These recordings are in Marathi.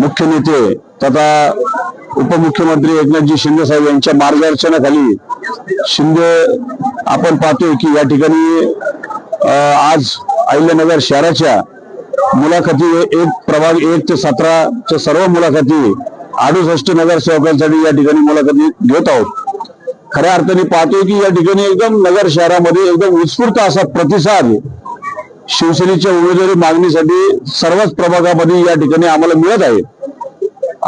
मुख्य नेते तथा उपमुख्यमंत्री एकनाथजी शिंदे साहेब यांच्या मार्गदर्शनाखाली शिंदे आपण पाहतोय की या ठिकाणी आज अहिल्यानगर शहराच्या मुलाखती एक प्रभाग एक ते सतराच्या सर्व मुलाखती अडुसष्ट नगरसेवकांसाठी या ठिकाणी मुलाखती घेत आहोत. खऱ्या अर्थाने पाहतोय की या ठिकाणी एकदम नगर शहरामध्ये एकदम उत्स्फूर्त असा प्रतिसाद शिवसेनेच्या उमेदवारी मागणीसाठी सर्वच प्रभागामध्ये या ठिकाणी आम्हाला मिळत आहे.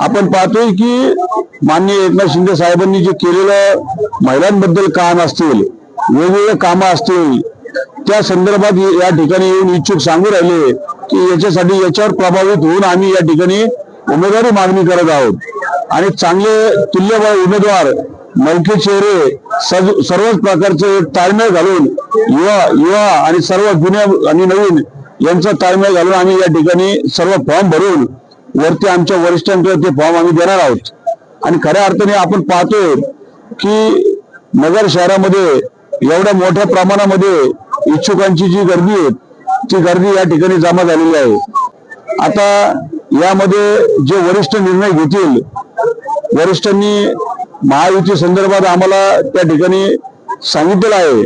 आपण पाहतोय की माननीय एकनाथ शिंदे साहेबांनी जे केलेलं महिलांबद्दल काम असतील वेगवेगळे कामं असतील त्या संदर्भात या ठिकाणी येऊन इच्छुक सांगू राहिले की याच्यासाठी याच्यावर प्रभावित होऊन आम्ही या ठिकाणी उमेदवारी मागणी करत आहोत. आणि चांगले तुल्यबळ उमेदवार मलकी चेहरे सर्वच प्रकारचे ताळमेळ घालून युवा युवा आणि सर्व जुन्या आणि नवीन यांचा ताळमेळ घालून आम्ही या ठिकाणी सर्व फॉर्म भरून वरती आमच्या वरिष्ठांकडे ते फॉर्म आम्ही देणार आहोत. आणि खऱ्या अर्थाने आपण पाहतोय की नगर शहरामध्ये एवढ्या मोठ्या प्रमाणामध्ये इच्छुकांची जी गर्दी आहे ती गर्दी या ठिकाणी जमा झालेली आहे. आता यामध्ये जे वरिष्ठ निर्णय घेतील वरिष्ठांनी महायुती संदर्भात आम्हाला त्या ठिकाणी सांगितलेलं आहे.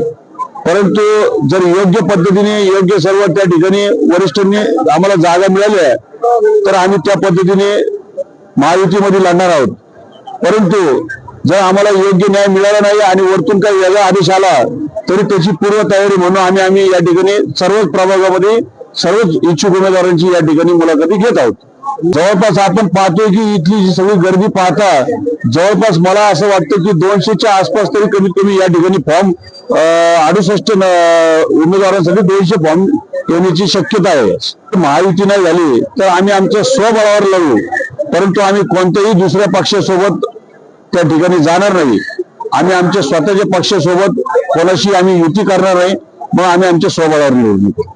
परंतु जर योग्य पद्धतीने योग्य सर्व त्या ठिकाणी वरिष्ठांनी आम्हाला जागा मिळाल्या तर आम्ही त्या पद्धतीने महायुतीमध्ये लढणार आहोत. परंतु जर आम्हाला योग्य न्याय मिळाला नाही आणि वरतून काही वेगळा आदेश आला तरी त्याची पूर्वतयारी म्हणून आम्ही आम्ही या ठिकाणी सर्वच प्रभागामध्ये सर्वच इच्छुक उमेदवारांची या ठिकाणी मुलाखती घेत आहोत. जवळपास आपण पाहतोय की इथली जी सगळी गर्दी पाहता जवळपास मला असं वाटतं की दोनशेच्या आसपास तरी कमीत कमी या ठिकाणी फॉर्म अडुसष्ट उमेदवारांसाठी दोनशे फॉर्म येण्याची शक्यता आहे. महायुती नाही झाली तर आम्ही आमच्या स्वबळावर लढू परंतु आम्ही कोणत्याही दुसऱ्या पक्षासोबत त्या ठिकाणी जाणार नाही. आम्ही आमच्या स्वतःच्या पक्षासोबत कोणाशी आम्ही युती करणार नाही मग आम्ही आमच्या स्वबळावर निवडणूक